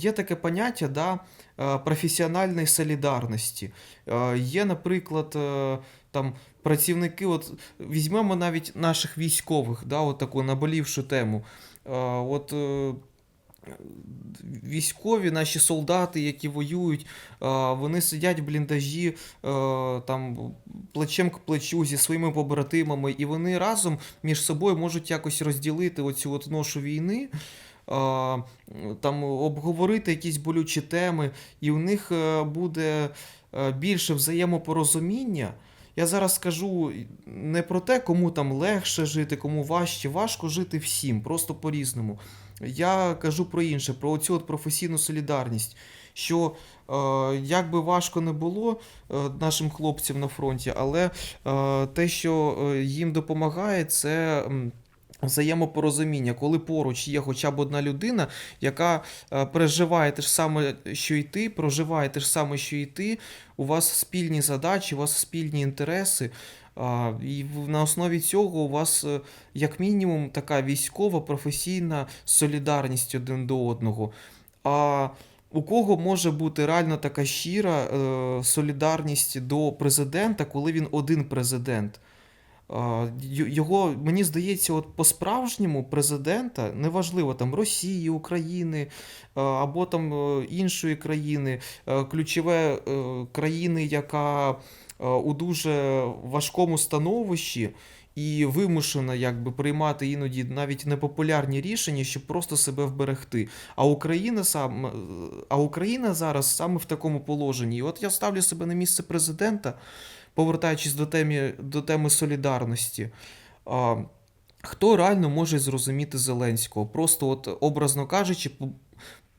Є таке поняття да, е, професіональної солідарності. Е, Є, наприклад, е, там працівники, от візьмемо навіть наших військових, да, от таку наболівшу тему. От військові, наші солдати, які воюють, вони сидять в бліндажі там плечем к плечу зі своїми побратимами, і вони разом між собою можуть якось розділити оцю от ношу війни. Там обговорити якісь болючі теми, і у них е, буде е, більше взаємопорозуміння. Я зараз скажу не про те, кому там легше жити, кому важче. Важко жити всім, просто по-різному. Я кажу про інше, про оцю от професійну солідарність. Що е, як би важко не було нашим хлопцям на фронті, але те, що їм допомагає, це. Взаємопорозуміння, коли поруч є хоча б одна людина, яка е, переживає те ж саме, що і ти, проживає те ж саме, що і ти, у вас спільні задачі, у вас спільні інтереси, і на основі цього у вас, е, як мінімум, така військова професійна солідарність один до одного. А у кого може бути реально така щира е, солідарність до президента, коли він один президент? Його, мені здається, от по-справжньому президента, неважливо там Росії, України або там е, іншої країни, е, ключове е, країни, яка у дуже важкому становищі і вимушена якби приймати іноді навіть непопулярні рішення, щоб просто себе вберегти. А Україна сам, а Україна зараз саме в такому положенні. І от я ставлю себе на місце президента повертаючись до теми, до теми солідарності, а, хто реально може зрозуміти Зеленського? Просто, от, образно кажучи, по-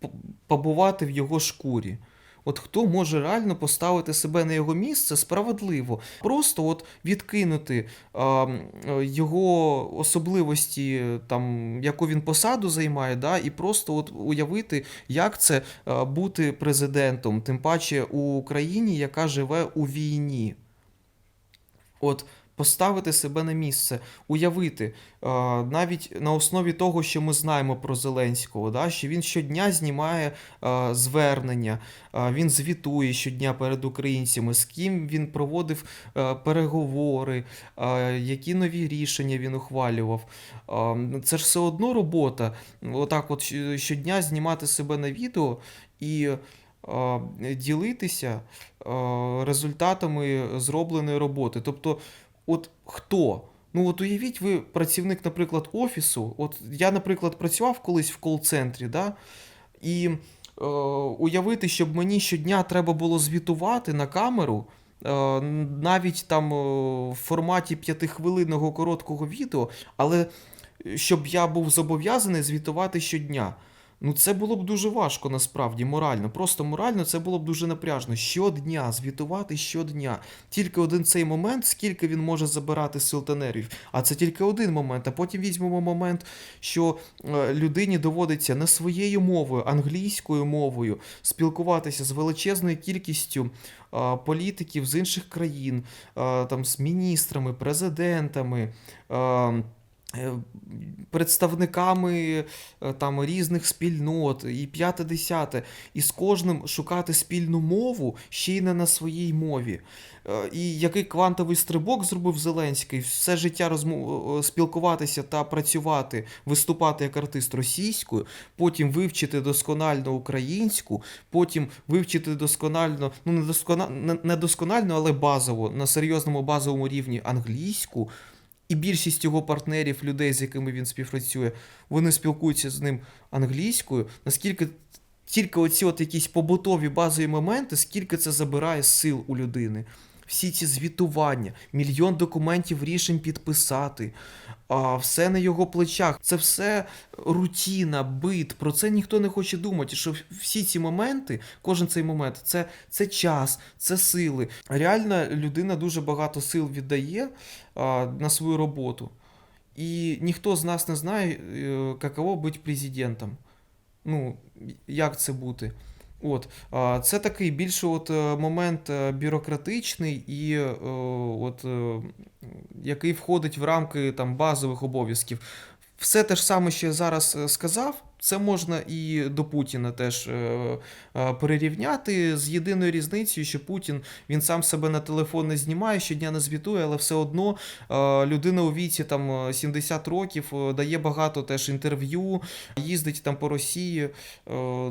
по- побувати в його шкурі. От хто може реально поставити себе на його місце справедливо, просто от відкинути а, його особливості, там, яку він посаду займає, да, і просто от уявити, як це бути президентом, тим паче у країні, яка живе у війні. От поставити себе на місце, уявити, навіть на основі того, що ми знаємо про Зеленського, да, що він щодня знімає звернення, він звітує щодня перед українцями, з ким він проводив переговори, які нові рішення він ухвалював. Це ж все одно робота. Отак, от щодня знімати себе на відео і ділитися результатами зробленої роботи. Тобто, от хто? Ну, от уявіть, ви працівник, наприклад, офісу. От я, наприклад, працював колись в кол-центрі, да? і е, уявити, щоб мені щодня треба було звітувати на камеру. е, Навіть там е, в форматі п'ятихвилинного короткого відео, але е, щоб я був зобов'язаний звітувати щодня. Ну, це було б дуже важко насправді, морально. Просто морально це було б дуже напряжно. Щодня, звітувати щодня. Тільки один цей момент, скільки він може забирати сил та нервів. А це тільки один момент. А потім візьмемо момент, що е, людині доводиться не своєю мовою, англійською мовою спілкуватися з величезною кількістю е, політиків з інших країн, е, там, з міністрами, президентами. Е, Представниками е, там різних спільнот, і п'яте десяте, і з кожним шукати спільну мову ще й не на своїй мові. Е, І який квантовий стрибок зробив Зеленський, все життя розмов... спілкуватися та працювати, виступати як артист російською, потім вивчити досконально українську, потім вивчити досконально, ну не досконально, не досконально, але базово, на серйозному базовому рівні англійську. І більшість його партнерів, людей, з якими він співпрацює, вони спілкуються з ним англійською. Наскільки тільки оці от якісь побутові базові моменти, скільки це забирає сил у людини. Всі ці звітування, мільйон документів рішень підписати, а все на його плечах. Це все рутіна, бит. Про це ніхто не хоче думати. Що всі ці моменти, кожен цей момент, це, це час, це сили. Реально, людина дуже багато сил віддає а, на свою роботу. І ніхто з нас не знає, е, каково бути президентом. Ну, як це бути. От, це такий більше от е, момент е, бюрократичний і е, от, який входить в рамки там, базових обов'язків. Все те ж саме, що я зараз сказав, Це можна і до Путіна теж е, е, перерівняти з єдиною різницею, що Путін він сам себе на телефон не знімає, щодня не звітує, але все одно е, людина у віці там е, 70 років дає багато теж інтерв'ю, їздить там по Росії.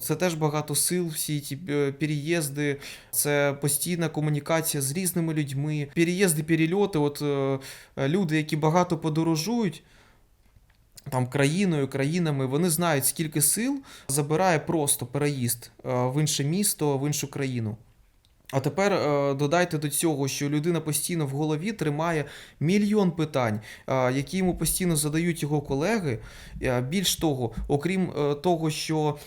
Це теж багато сил, всі ті переїзди, це постійна комунікація з різними людьми, переїзди, перельоти. От люди, які багато подорожують. Там країною, країнами, вони знають, скільки сил забирає просто переїзд е, в інше місто, в іншу країну. А тепер е, додайте до цього, що людина постійно в голові тримає мільйон питань, е, які йому постійно задають його колеги. Е, Більш того, окрім того, що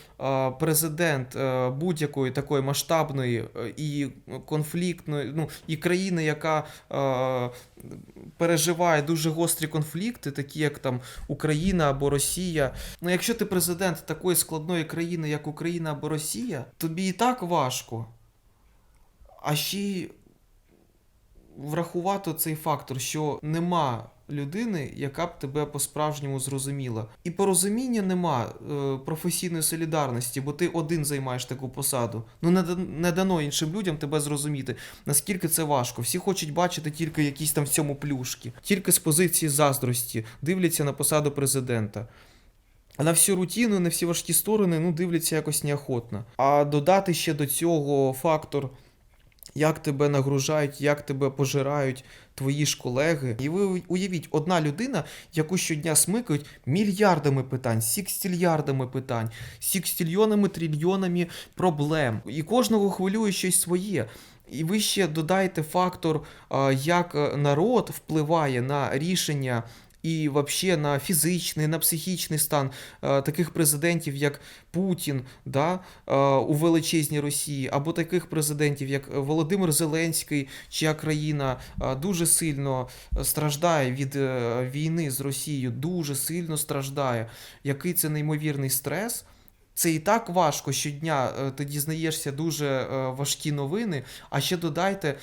президент будь-якої такої масштабної і конфліктної, ну і країни, яка переживає дуже гострі конфлікти, такі як там Україна або Росія. Ну, якщо ти президент такої складної країни, як Україна або Росія, тобі і так важко. А ще врахувати цей фактор, що нема людини, яка б тебе по-справжньому зрозуміла. І порозуміння нема е, професійної солідарності, бо ти один займаєш таку посаду. Ну не, не дано іншим людям тебе зрозуміти, наскільки це важко. Всі хочуть бачити тільки якісь там в цьому плюшки, тільки з позиції заздрості, дивляться на посаду президента. А на всю рутину, на всі важкі сторони, ну, дивляться якось неохотно. А додати ще до цього фактор, як тебе нагружають, як тебе пожирають твої ж колеги. І ви уявіть, одна людина, яку щодня смикають мільярдами питань, сікстільярдами питань, сікстільйонами, трильйонами проблем. І кожного хвилює щось своє. І ви ще додаєте фактор, як е, народ впливає на рішення і вообще на фізичний, на психічний стан е, таких президентів, як Путін, да, е, у величезній Росії, або таких президентів, як Володимир Зеленський, чия країна е, дуже сильно страждає від війни з Росією, дуже сильно страждає. Який це неймовірний стрес. Це і так важко щодня. Ти дізнаєшся дуже важкі новини. А ще додайте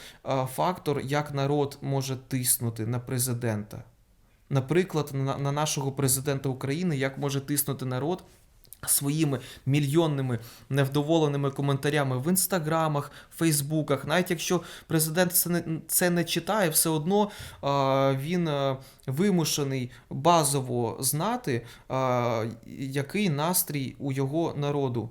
фактор, як народ може тиснути на президента. Наприклад, на, на нашого президента України, як може тиснути народ своїми мільйонними невдоволеними коментарями в інстаграмах, фейсбуках. Навіть якщо президент це не, це не читає, все одно а, він а, вимушений базово знати, а, який настрій у його народу.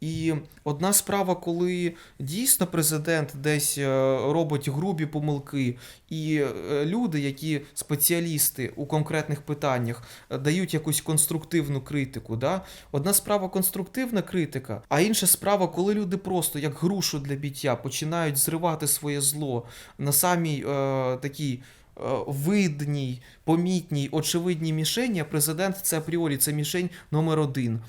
І одна справа, коли дійсно президент десь е, робить грубі помилки, і е, люди, які спеціалісти у конкретних питаннях, е, дають якусь конструктивну критику. Да? Одна справа конструктивна критика, а інша справа, коли люди просто як грушу для біття починають зривати своє зло на самій е, такій. Видній, помітній, очевидній мішені, а президент це апріорі, це мішень номер один.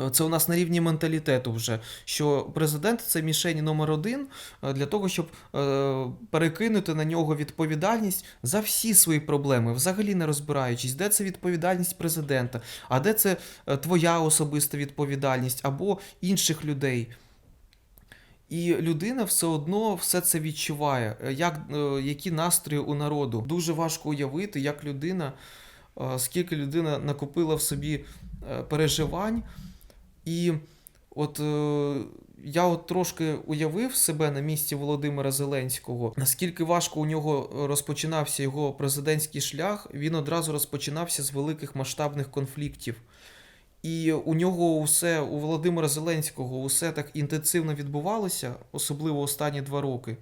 Е, Це у нас на рівні менталітету вже, що президент це мішень номер один е, для того, щоб е, перекинути на нього відповідальність за всі свої проблеми, взагалі не розбираючись, де це відповідальність президента, а де це твоя особиста відповідальність або інших людей. І людина все одно все це відчуває, як, які настрої у народу. Дуже важко уявити, як людина, скільки людина накопила в собі переживань. І от е, я от трошки уявив себе на місці Володимира Зеленського, наскільки важко у нього розпочинався його президентський шлях, він одразу розпочинався з великих масштабних конфліктів. І у нього усе, у Володимира Зеленського, усе так інтенсивно відбувалося, особливо останні два роки.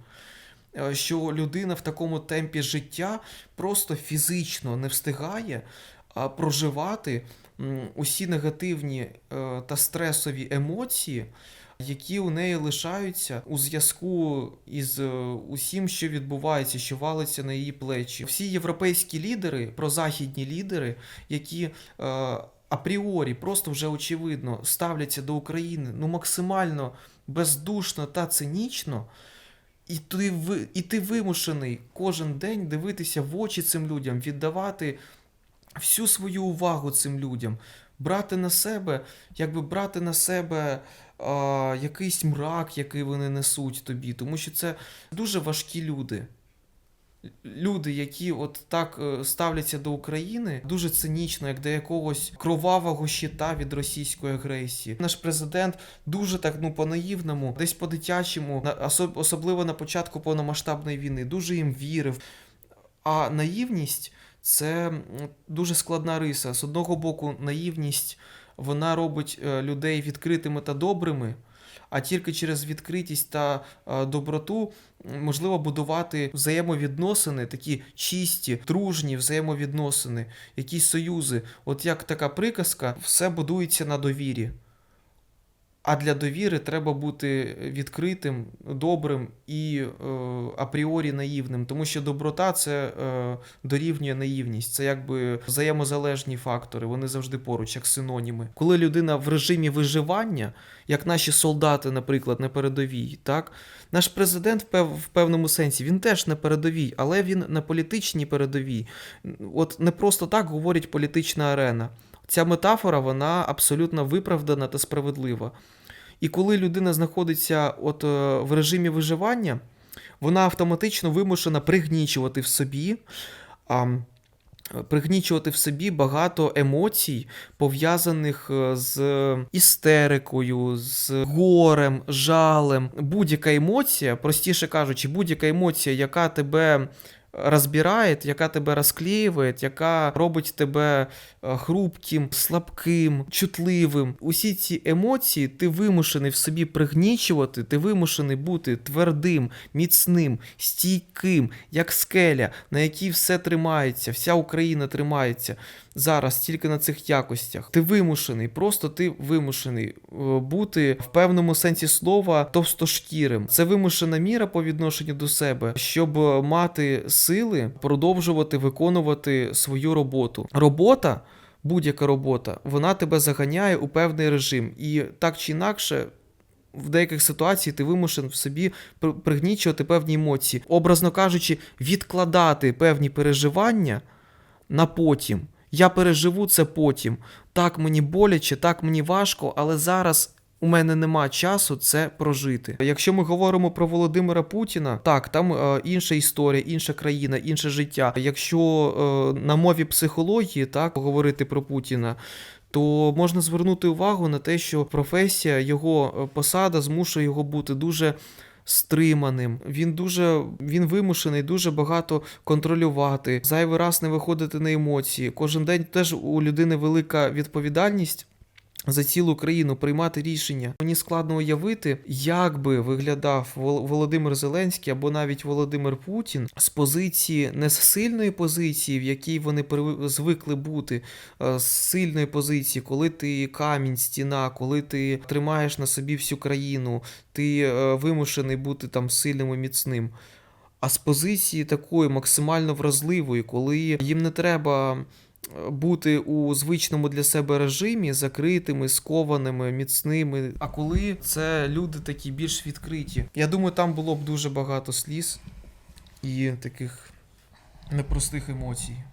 е, Що людина в такому темпі життя просто фізично не встигає проживати усі негативні е, та стресові емоції, які у неї лишаються у зв'язку із е, усім, що відбувається, що валиться на її плечі. Всі європейські лідери, прозахідні лідери, які е, апріорі, просто вже очевидно ставляться до України ну максимально бездушно та цинічно. І ти, і ти вимушений кожен день дивитися в очі цим людям, віддавати всю свою увагу цим людям, брати на себе, якби брати на себе а, якийсь мрак, який вони несуть тобі, тому що це дуже важкі люди. люди, які от так е, ставляться до України, дуже цинічно, як до якогось кровавого щита від російської агресії. Наш президент дуже так ну по-наївному, десь по-дитячому, особливо на початку повномасштабної війни, дуже їм вірив. А наївність це дуже складна риса. З одного боку, наївність вона робить е, людей відкритими та добрими, а тільки через відкритість та е, доброту можливо будувати взаємовідносини, такі чисті, дружні взаємовідносини, якісь союзи. От як така приказка, все будується на довірі. А для довіри треба бути відкритим, добрим і е, апріорі наївним, тому що доброта це е, дорівнює наївність. Це якби взаємозалежні фактори, вони завжди поруч, як синоніми. Коли людина в режимі виживання, як наші солдати, наприклад, на передовій, так наш президент в, пев, в певному сенсі він теж на передовій, але він на політичній передовій. От не просто так говорить політична арена. Ця метафора вона абсолютно виправдана та справедлива. І коли людина знаходиться от е, в режимі виживання, вона автоматично вимушена пригнічувати в собі. А, Пригнічувати в собі багато емоцій, пов'язаних е, з істерикою, з горем, жалем. Будь-яка емоція, простіше кажучи, будь-яка емоція, яка тебе розбирає, яка тебе розклеює, яка робить тебе е, хрупким, слабким, чутливим. Усі ці емоції ти вимушений в собі пригнічувати, ти вимушений бути твердим, міцним, стійким, як скеля, на якій все тримається, вся Україна тримається зараз тільки на цих якостях. Ти вимушений, просто ти вимушений е, бути в певному сенсі слова товстошкірим. Це вимушена міра по відношенню до себе, щоб мати сили продовжувати виконувати свою роботу. Робота. Будь-яка робота, вона тебе заганяє у певний режим, і так чи інакше, в деяких ситуаціях ти вимушен в собі пригнічувати певні емоції, образно кажучи, відкладати певні переживання на потім. Я переживу це потім. Так мені боляче, так мені важко, але зараз у мене нема часу це прожити. Якщо ми говоримо про Володимира Путіна, так, там е, інша історія, інша країна, інше життя. Якщо е, на мові психології так говорити про Путіна. То можна звернути увагу на те, що професія, його е, посада змушує його бути дуже стриманим. Він дуже він вимушений дуже багато контролювати, зайвий раз не виходити на емоції. Кожен день теж у людини велика відповідальність. За цілу країну приймати рішення. Мені складно уявити, як би виглядав Володимир Зеленський або навіть Володимир Путін з позиції не з сильної позиції, в якій вони звикли бути, з сильної позиції, коли ти камінь, стіна, коли ти тримаєш на собі всю країну, ти е, вимушений бути там сильним і міцним. А з позиції такої максимально вразливої, коли їм не треба бути у звичному для себе режимі, закритими, скованими, міцними. А коли це люди такі більш відкриті, я думаю, там було б дуже багато сліз і таких непростих емоцій.